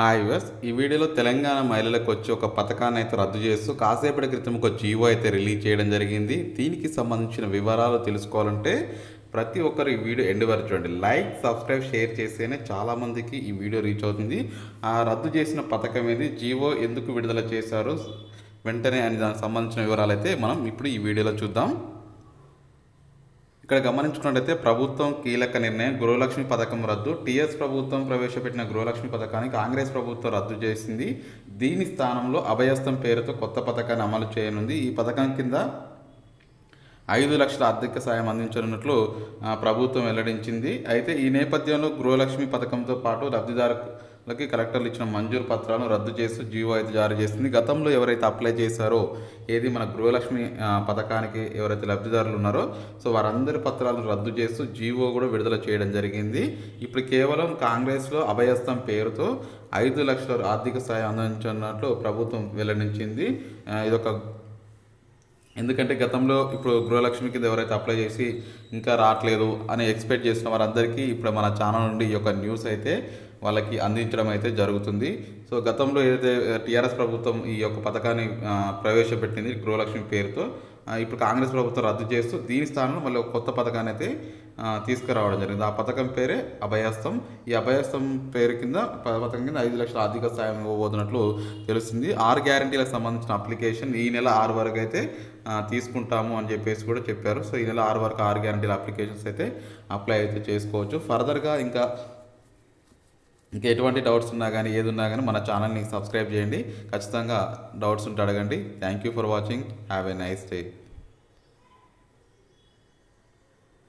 Hi verse ఈ వీడియోలో తెలంగాణ మహిళలకు వచ్చి ఒక పథకాన్ని అయితే రద్దు చేస్తూ కాసేపటి క్రితం ఒక జీవో అయితే రిలీజ్ చేయడం జరిగింది. దీనికి సంబంధించిన వివరాలు తెలుసుకోవాలంటే ప్రతి ఒక్కరు ఈ వీడియో ఎండ్ వరకు చూడండి. లైక్ సబ్స్క్రైబ్ షేర్ చేస్తేనే చాలామందికి ఈ వీడియో రీచ్ అవుతుంది. ఆ రద్దు చేసిన పథకం ఏది? జీవో ఎందుకు విడుదల చేశారు? వెంటనే అని దానికి సంబంధించిన వివరాలు అయితే మనం ఇప్పుడు ఈ వీడియోలో చూద్దాం. ఇక్కడ గమనించుకున్నట్లయితే ప్రభుత్వం కీలక నిర్ణయం గృహలక్ష్మి పథకం రద్దు. టీఎస్ ప్రభుత్వం ప్రవేశపెట్టిన గృహలక్ష్మి పథకాన్ని కాంగ్రెస్ ప్రభుత్వం రద్దు చేసింది. దీని స్థానంలో అభయస్థం పేరుతో కొత్త పథకాన్ని అమలు చేయనుంది. ఈ పథకం కింద ఐదు లక్షల ఆర్థిక సాయం అందించనున్నట్లు ప్రభుత్వం వెల్లడించింది. అయితే ఈ నేపథ్యంలో గృహలక్ష్మి పథకంతో పాటు లబ్ధిదారు లకి కలెక్టర్లు ఇచ్చిన మంజూరు పత్రాలను రద్దు చేస్తూ జీవో అయితే జారీ చేసింది. గతంలో ఎవరైతే అప్లై చేశారో ఏది మన గృహలక్ష్మి పథకానికి ఎవరైతే లబ్ధిదారులు ఉన్నారో సో వారందరి పత్రాలను రద్దు చేస్తూ జీవో కూడా విడుదల చేయడం జరిగింది. ఇప్పుడు కేవలం కాంగ్రెస్లో అభయస్థం పేరుతో ఐదు లక్షల ఆర్థిక సాయం అందించనున్నట్లు ప్రభుత్వం వెల్లడించింది. ఇదొక ఎందుకంటే గతంలో ఇప్పుడు గృహలక్ష్మి కింద ఎవరైతే అప్లై చేసి ఇంకా రావట్లేదు అని ఎక్స్పెక్ట్ చేసిన వారందరికీ ఇప్పుడు మన ఛానల్ నుండి ఈ యొక్క న్యూస్ అయితే వాళ్ళకి అందించడం అయితే జరుగుతుంది. సో గతంలో ఏదైతే టీఆర్ఎస్ ప్రభుత్వం ఈ యొక్క పథకాన్ని ప్రవేశపెట్టింది గృహలక్ష్మి పేరుతో ఇప్పుడు కాంగ్రెస్ ప్రభుత్వం రద్దు చేస్తూ దీని స్థానంలో మళ్ళీ ఒక కొత్త పథకాన్ని అయితే తీసుకురావడం జరిగింది. ఆ పథకం పేరే అభయస్థం ఈ అభయస్థం పేరు కింద పథకం కింద ఐదు లక్షల ఆర్థిక సాయం ఇవ్వబోతున్నట్లు తెలుస్తుంది. ఆరు గ్యారంటీలకు సంబంధించిన అప్లికేషన్ ఈ నెల ఆరు వరకు అయితే తీసుకుంటాము అని చెప్పేసి కూడా చెప్పారు. సో ఈ నెల ఆరు వరకు ఆరు గ్యారంటీల అప్లికేషన్స్ అయితే అప్లై అయితే చేసుకోవచ్చు. ఫర్దర్గా ఇంకా ఇంకా ఎటువంటి డౌట్స్ ఉన్నా కానీ ఏది ఉన్నా కానీ మన ఛానల్ని సబ్స్క్రైబ్ చేయండి. ఖచ్చితంగా డౌట్స్ ఉంటే అడగండి. Thank you for watching. Have a nice day.